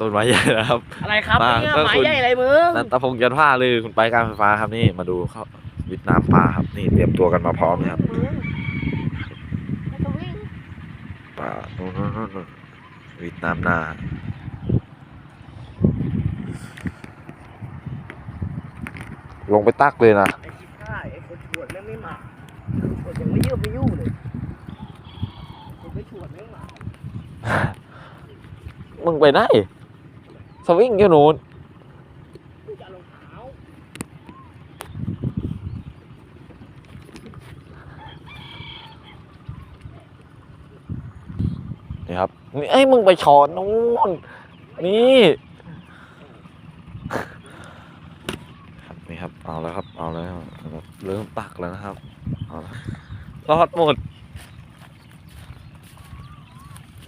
ต้นไม้ใหญ่นะครับ อะไรครับมาเนี่ยก็หมายคุณ ใหญ่อะไรมึงนันตพงศ์ยันผ้าเลยคุณไปการไฟฟ้าครับนี่มาดูเขาวิทย์น้ำปลาครับนี่เตรียมตัวกันมาพร้อมเลยครับมึงไม่ต้องวิ่งปลาโน่นโน่นโน่นโน่นวิทย์น้ำนาลงไปตักเลยนะไอ้ชิบหายไอ้คนชวนแม่งไม่มาคนยังไม่ยืมไม่ยู่เลยคนไม่ชวนแม่งมามึงไปไหน สวิงอยู่นู้นนี่ครับนี่เอ้ยมึงไปช้อนนู้นนี่นี่ครับ เอาแล้วครับ เอาแล้วเริ่มตักแล้วนะครับเอาและรอดหมด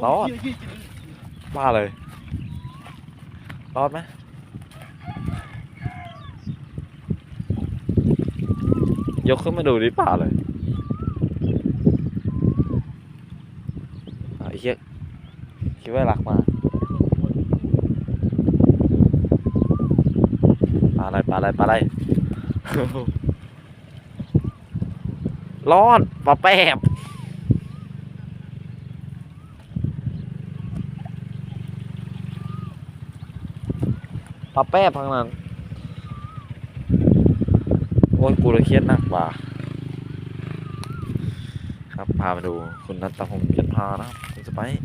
รอดบ้าเลย รอดไหมยกขึ้นมาดูดิป่าเลยอะไอ้เหี้ยคิดว่ารักมาปลาอะไรปลาอะไรปลาอะไรรอดปลาแป๊บ ปลาแป๊บทั้งนั้นโอ้ยกูเลยเครียดหนักว่ะครับพามาดูคุณนัทพงศ์เพียรพานะครับคุณสไปซ์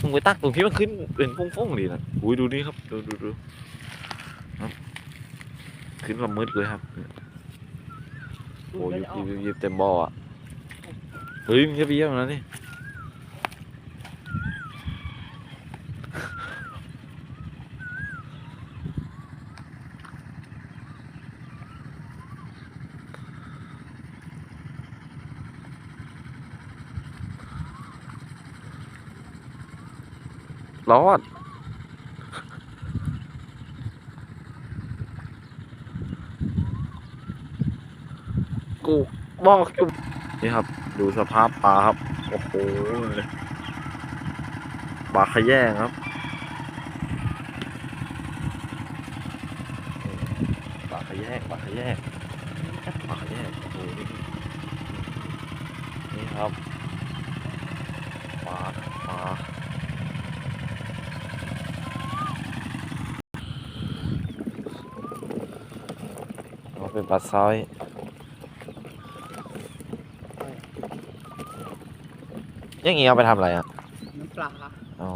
มึงไปตักตรงที่มันขึ้นเป็นฟุ้งๆดีนะอุ้ยดูนี่ครับดูดูดูครับขึ้นมามืดเลยครับโอ้ยยิบยิบเต็มบ่ออะเฮ้ยมึงจะไปเยี่ยมนะนี่ รอด กูบอกอยู่นี่ครับ ดูสภาพปลาครับ โอ้โหปลาขยงครับปลาขยงปลาขยงปลาขยงโอ้โหนี่ครับปลาปลา เอาเป็นปลาซ้อยอย่างงี้เอาไปทำอะไรอะ น้ำปลา อ๋อ